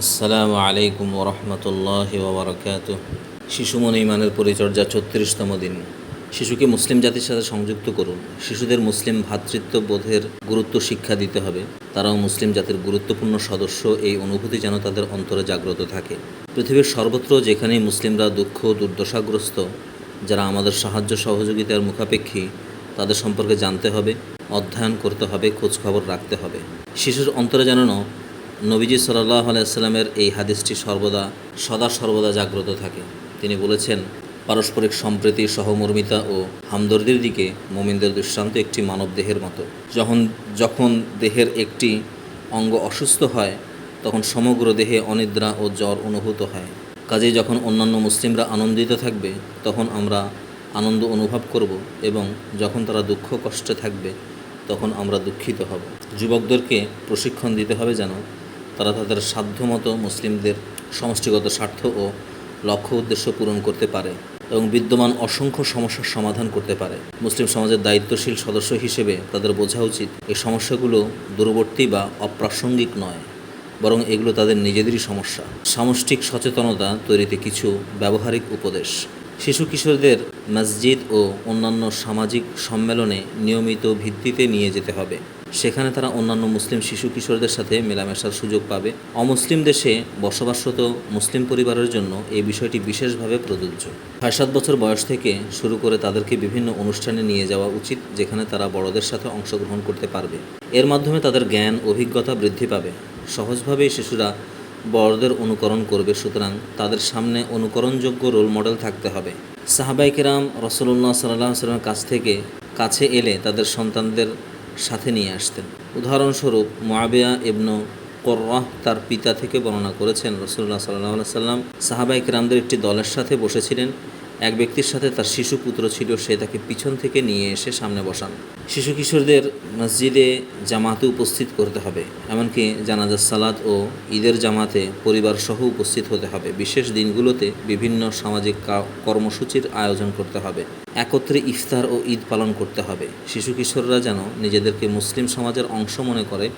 আসসালামু আলাইকুম ওরহমতুল্লাহ ওবরাকাত শিশু মনে ইমানের পরিচর্যা ছত্রিশতম দিন। শিশুকে মুসলিম জাতির সাথে সংযুক্ত করুন। শিশুদের মুসলিম ভ্রাতৃত্ব বোধের গুরুত্ব শিক্ষা দিতে হবে। তারাও মুসলিম জাতির গুরুত্বপূর্ণ সদস্য। এই অনুভূতি যেন তাদের অন্তরে জাগ্রত থাকে। পৃথিবীর সর্বত্র যেখানেই মুসলিমরা দুঃখ, দুর্দশাগ্রস্ত, যারা আমাদের সাহায্য, সহযোগিতার মুখাপেক্ষী, তাদের সম্পর্কে জানতে হবে, অধ্যয়ন করতে হবে, খোঁজখবর রাখতে হবে। শিশুর অন্তরে যেন নবীজি সাল্লাহ আলাইস্লামের এই হাদিসটি সর্বদা, সদা সর্বদা জাগ্রত থাকে। তিনি বলেছেন, পারস্পরিক সম্প্রীতি, সহমর্মিতা ও হামদর্দির দিকে মোমিনদের দৃষ্টান্ত একটি মানব দেহের মতো। যখন যখন দেহের একটি অঙ্গ অসুস্থ হয়, তখন সমগ্র দেহে অনিদ্রা ও জ্বর অনুভূত হয়। কাজেই যখন অন্যান্য মুসলিমরা আনন্দিত থাকবে, তখন আমরা আনন্দ অনুভব করব এবং যখন তারা দুঃখ কষ্টে থাকবে, তখন আমরা দুঃখিত হব। যুবকদেরকে প্রশিক্ষণ দিতে হবে যেন তারা তাদের সাধ্যমতো মুসলিমদের সমষ্টিগত স্বার্থ ও লক্ষ্য উদ্দেশ্য পূরণ করতে পারে এবং বিদ্যমান অসংখ্য সমস্যার সমাধান করতে পারে। মুসলিম সমাজের দায়িত্বশীল সদস্য হিসেবে তাদের বোঝা উচিত এই সমস্যাগুলো দূরবর্তী বা অপ্রাসঙ্গিক নয়, বরং এগুলো তাদের নিজেদেরই সমস্যা। সামষ্টিক সচেতনতা তৈরিতে কিছু ব্যবহারিক উপদেশ। শিশু কিশোরদের মসজিদ ও অন্যান্য সামাজিক সম্মেলনে নিয়মিত ভিত্তিতে নিয়ে যেতে হবে। সেখানে তারা অন্যান্য মুসলিম শিশু কিশোরদের সাথে মেলামেশার সুযোগ পাবে। অমুসলিম দেশে বসবাসরত মুসলিম পরিবারের জন্য এই বিষয়টি বিশেষভাবে প্রযোজ্য। ছয় সাত বছর বয়স থেকে শুরু করে তাদেরকে বিভিন্ন অনুষ্ঠানে নিয়ে যাওয়া উচিত, যেখানে তারা বড়দের সাথে অংশগ্রহণ করতে পারবে। এর মাধ্যমে তাদের জ্ঞান, অভিজ্ঞতা বৃদ্ধি পাবে। সহজভাবেই শিশুরা বড়দের অনুকরণ করবে, সুতরাং তাদের সামনে অনুকরণযোগ্য রোল মডেল থাকতে হবে। সাহাবাইকেরাম রসুল্লাহ সাল্লাহ সাল্লামের কাছ থেকে কাছে এলে তাদের সন্তানদের সাথে নিয়ে আসতেন। উদাহরণস্বরূপ মাবিয়া ইবনু কর্রাহ তার পিতা থেকে বর্ণনা করেছেন রসুল্লাহ সাল্লাহ সাল্লাম সাহাবাইক রামদের একটি দলের সাথে বসেছিলেন। এক ব্যক্তির সাথে তার শিশু পুত্র ছিল, সে তাকে পিছন থেকে নিয়ে এসে সামনে বসান। শিশু কিশোরদের মসজিদে জামাতে উপস্থিত করতে হবে, এমনকি জানাজার সালাদ ও ঈদের জামাতে পরিবার সহ উপস্থিত হতে হবে। বিশেষ দিনগুলোতে বিভিন্ন সামাজিক কর্মসূচির আয়োজন করতে হবে। একত্রে ইফতার ও ঈদ পালন করতে হবে। শিশু কিশোররা যেন নিজেদেরকে মুসলিম সমাজের অংশ মনে করে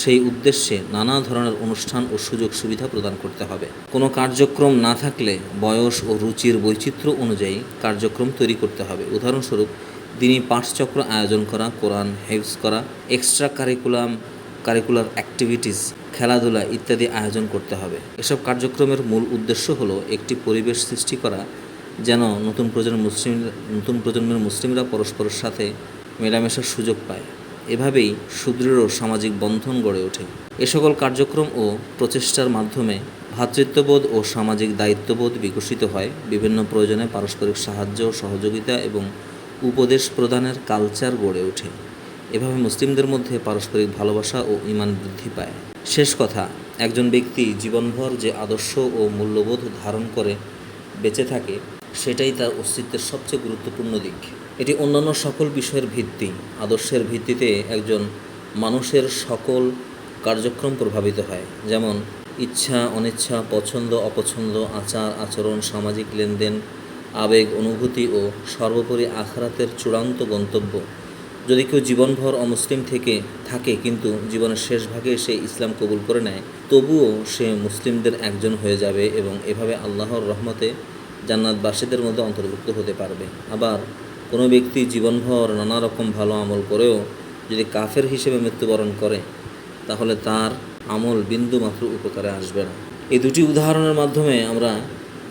সেই উদ্দেশ্যে নানা ধরনের অনুষ্ঠান ও সুযোগ সুবিধা প্রদান করতে হবে। কোনো কার্যক্রম না থাকলে বয়স ও রুচির বৈচিত্র্য অনুযায়ী কার্যক্রম তৈরি করতে হবে। উদাহরণস্বরূপ দিনই পাঠচক্র আয়োজন করা, কোরআন, হেফজ করা এক্সট্রা কারিকুলাম কারিকুলার অ্যাক্টিভিটিস খেলাধুলা ইত্যাদি আয়োজন করতে হবে। এসব কার্যক্রমের মূল উদ্দেশ্য হলো একটি পরিবেশ সৃষ্টি করা, যেন নতুন প্রজন্মের মুসলিম, নতুন প্রজন্মের মুসলিমরা পরস্পরের সাথে মেলামেশার সুযোগ পায়। এভাবেই সুদৃঢ় সামাজিক বন্ধন গড়ে ওঠে। এ সকল কার্যক্রম ও প্রচেষ্টার মাধ্যমে ভ্রাতৃত্ববোধ ও সামাজিক দায়িত্ববোধ বিকশিত হয়। বিভিন্ন প্রয়োজনে পারস্পরিক সাহায্য, সহযোগিতা এবং উপদেশ প্রদানের কালচার গড়ে ওঠে। এভাবে মুসলিমদের মধ্যে পারস্পরিক ভালোবাসা ও ইমান বৃদ্ধি পায়। শেষ কথা, একজন ব্যক্তি জীবনভর যে আদর্শ ও মূল্যবোধ ধারণ করে বেঁচে থাকে, সেটাই তার অস্তিত্বের সবচেয়ে গুরুত্বপূর্ণ দিক। এটি অন্যান্য সকল বিষয়ের ভিত্তি। আদর্শের ভিত্তিতে একজন মানুষের সকল কার্যক্রম প্রভাবিত হয়। যেমন, ইচ্ছা, অনিচ্ছা, পছন্দ, অপছন্দ, আচার, আচরণ, সামাজিক লেনদেন, আবেগ, অনুভূতি ও সর্বোপরি আখরাতের চূড়ান্ত গন্তব্য। যদি কেউ জীবনভর অমুসলিম থেকে থাকে কিন্তু জীবনের শেষ ভাগে সে ইসলাম কবুল করে নেয়, তবুও সে মুসলিমদের একজন হয়ে যাবে এবং এভাবে আল্লাহর রহমতে জান্নাতবাসীদের মধ্যে অন্তর্ভুক্ত হতে পারবে। আবার কোনো ব্যক্তি জীবনভর নানা রকম ভালো আমল করেও যদি কাফের হিসেবে মৃত্যুবরণ করে, তাহলে তার আমল বিন্দু মাত্র উপকারে আসবে না। এই দুটি উদাহরণের মাধ্যমে আমরা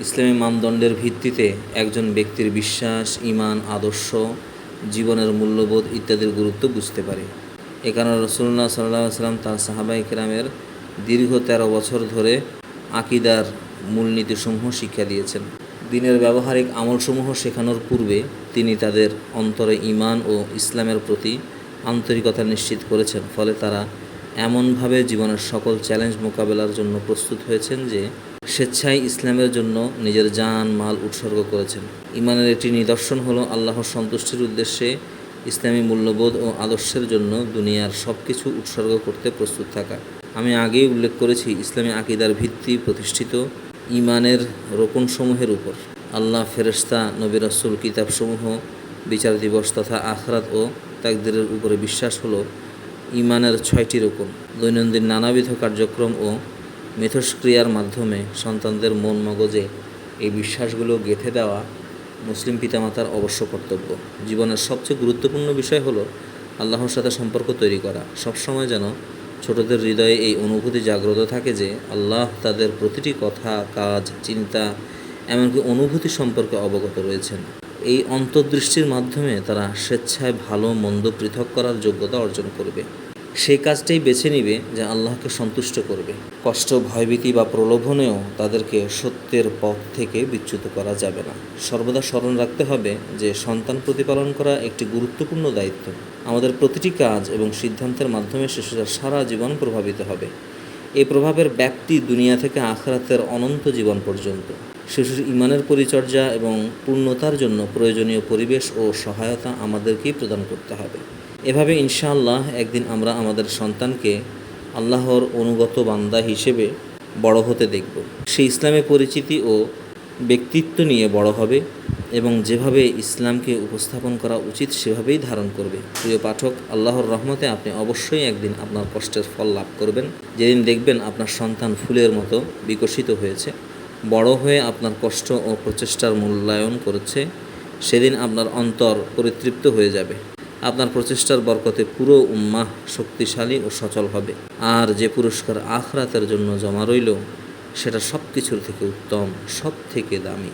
ইসলামী মানদণ্ডের ভিত্তিতে একজন ব্যক্তির বিশ্বাস ইমান আদর্শ, জীবনের মূল্যবোধ ইত্যাদির গুরুত্ব বুঝতে পারি। এ কারণে রসুল্লাহ সাল্লাহ সাল্লাম তার সাহাবাই কেরামের দীর্ঘ তেরো বছর ধরে আকিদার মূলনীতিসমূহ শিক্ষা দিয়েছেন। দিনের ব্যবহারিক আমলসমূহ শেখানোর পূর্বে তিনি তাদের অন্তরে ইমান ও ইসলামের প্রতি আন্তরিকতা নিশ্চিত করেছেন। ফলে তারা এমনভাবে জীবনের সকল চ্যালেঞ্জ মোকাবেলার জন্য প্রস্তুত হয়েছেন যে স্বেচ্ছায় ইসলামের জন্য নিজের জান, মাল উৎসর্গ করেছেন। ইমানের একটি নিদর্শন হলো আল্লাহর সন্তুষ্টির উদ্দেশ্যে ইসলামী মূল্যবোধ ও আদর্শের জন্য দুনিয়ার সব কিছু উৎসর্গ করতে প্রস্তুত থাকা। আমি আগেই উল্লেখ করেছি, ইসলামী আকিদার ভিত্তি প্রতিষ্ঠিত ইমানের রোপণসমূহের উপর। আল্লাহ, ফেরেশতা, নবী রাসূল, কিতাবসমূহ, বিচার দিবস তথা আখরাত ও তাকদিরের উপরে বিশ্বাস হলো ইমানের ছয়টি রকম দৈনন্দিন নানাবিধ কার্যক্রম ও মিথস্ক্রিয়ার মাধ্যমে সন্তানদের মন মগজে এই বিশ্বাসগুলো গেঁথে দেওয়া মুসলিম পিতামাতার অবশ্য কর্তব্য। জীবনের সবচেয়ে গুরুত্বপূর্ণ বিষয় হলো আল্লাহর সাথে সম্পর্ক তৈরি করা। সবসময় যেন ছোটদের হৃদয়ে এই অনুভূতি জাগ্রত থাকে যে আল্লাহ তাদের প্রতিটি কথা, কাজ, চিন্তা, এমনকি অনুভূতি সম্পর্কে অবগত রয়েছেন। এই অন্তর্দৃষ্টির মাধ্যমে তারা স্বেচ্ছায় ভালো, মন্দ পৃথক করার যোগ্যতা অর্জন করবে। সেই কাজটাই বেছে নিবে যা আল্লাহকে সন্তুষ্ট করবে। কষ্ট, ভয়ভীতি বা প্রলোভনেও তাদেরকে সত্যের পথ থেকে বিচ্যুত করা যাবে না। সর্বদা স্মরণ রাখতে হবে যে সন্তান প্রতিপালন করা একটি গুরুত্বপূর্ণ দায়িত্ব। আমাদের প্রতিটি কাজ এবং সিদ্ধান্তের মাধ্যমে শিশুরা সারা জীবন প্রভাবিত হবে। এই প্রভাবের ব্যাপ্তি দুনিয়া থেকে আখরাতের অনন্ত জীবন পর্যন্ত। শিশুর ইমানের পরিচর্যা এবং পূর্ণতার জন্য প্রয়োজনীয় পরিবেশ ও সহায়তা আমাদেরকেই প্রদান করতে হবে। এভাবে ইনশাআল্লাহ একদিন আমরা আমাদের সন্তানকে আল্লাহর অনুগত বান্দা হিসেবে বড় হতে দেখব। সে ইসলামে পরিচিতি ও ব্যক্তিত্ব নিয়ে বড় হবে এবং যেভাবে ইসলামকে উপস্থাপন করা উচিত সেভাবেই ধারণ করবে। প্রিয় পাঠক, আল্লাহর রহমতে আপনি অবশ্যই একদিন আপনার কষ্টের ফল লাভ করবেন। যেদিন দেখবেন আপনার সন্তান ফুলের মতো বিকশিত হয়েছে, বড় হয়ে আপনার কষ্ট ও প্রচেষ্টার মূল্যায়ন করেছে, সেদিন আপনার অন্তর পরিতৃপ্ত হয়ে যাবে। আপনার প্রচেষ্টার বরকতে পুরো উম্মাহ শক্তিশালী ও সচল হবে। আর যে পুরস্কার আখরাতের জন্য জমা রইল, সেটা সব কিছুর থেকে উত্তম সব থেকে দামি।